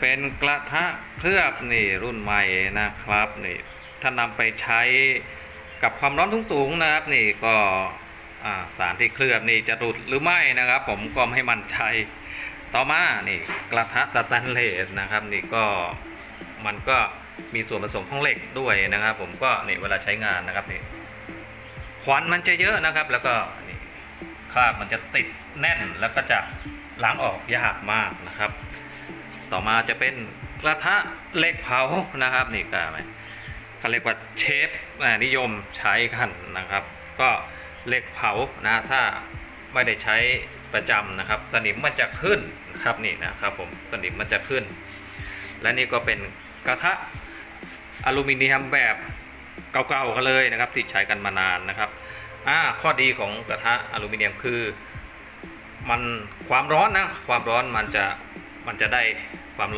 เป็นกระทะเคลือบนี่รุ่นใหม่นะครับนี่ถ้านำไปใช้กับความร้อนสูงๆนะครับนี่ก็สารที่เคลือบนี่จะหลุดหรือไม่นะครับ ผมก็ไม่มั่นใจต่อมานี่กระทะสแตนเลสนะครับนี่ก็มันก็มีส่วนผสมของเหล็กด้วยนะครับ ผมก็นี่เวลาใช้งานนะครับนี่ควันมันจะเยอะนะครับ แล้วก็น คราบมันจะติดแน่นแล้วก็จะล้างออกยากมากนะครับ ต่อมาจะเป็นกระทะเหล็กเผานะครับนี่ก็ไหมเขาเรียกว่าเชฟนิยมใช้กันนะครับ ก็เหล็กเผานะถ้าไม่ได้ใช้ประจำนะครับ สนิมมันจะขึ้นนะครับนี่นะครับผมสนิมมันจะขึ้น และนี่ก็เป็นกระทะอลูมิเนียมแบบเก่าๆกันเลยนะครับที่ใช้กันมานานนะครับ อ่าข้อดีของกระทะอลูมิเนียมคือมันความร้อนนะความร้อนมันจะมันจะได้ความร้อน